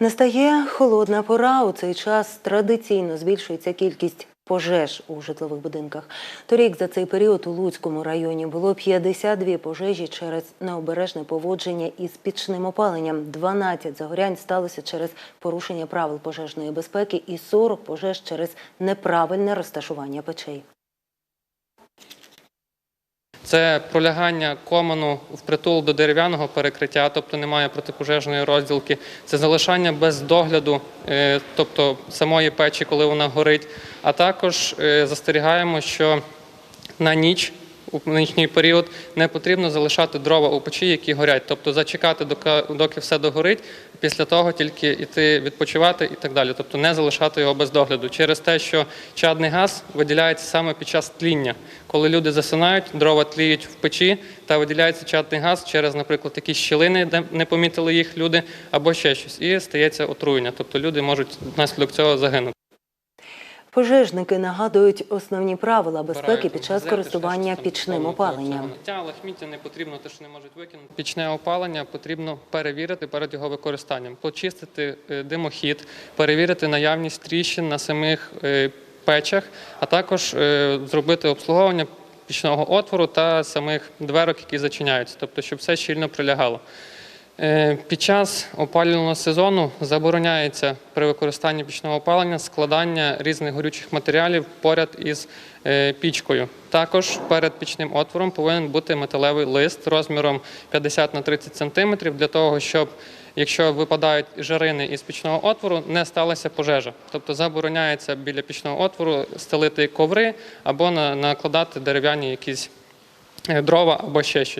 Настає холодна пора. У цей час традиційно збільшується кількість пожеж у житлових будинках. Торік за цей період у Луцькому районі було 52 пожежі через необережне поводження із пічним опаленням. 12 загорянь сталося через порушення правил пожежної безпеки і 40 пожеж через неправильне розташування печей. Це пролягання коману впритул до дерев'яного перекриття, тобто немає протипожежної розділки. Це залишання без догляду, е, тобто самої печі, коли вона горить. А також е, застерігаємо, що на ніч. У нічний період не потрібно залишати дрова у печі, які горять, тобто зачекати, доки все догорить, після того тільки йти відпочивати і так далі. Тобто не залишати його без догляду. Через те, що чадний газ виділяється саме під час тління. Коли люди засинають, дрова тліють в печі та виділяється чадний газ через, наприклад, якісь щілини, де не помітили їх люди, або ще щось, і стається отруєння. Тобто люди можуть внаслідок цього загинути. Пожежники нагадують основні правила безпеки під час користування пічним опаленням. Тя, лахміття не потрібно, те, що не можуть викинути. Пічне опалення потрібно перевірити перед його використанням, почистити е, димохід, перевірити наявність тріщин на самих е, печах, а також е, зробити обслуговування пічного отвору та самих дверок, які зачиняються, тобто, щоб все щільно прилягало. Е, Під час опалювального сезону забороняється при використанні пічного опалення складання різних горючих матеріалів поряд із е, пічкою. Також перед пічним отвором повинен бути металевий лист розміром 50 на 30 см для того, щоб якщо випадають жарини із пічного отвору, не сталася пожежа. Тобто забороняється біля пічного отвору стелити коври або накладати дерев'яні якісь е, дрова або ще щось.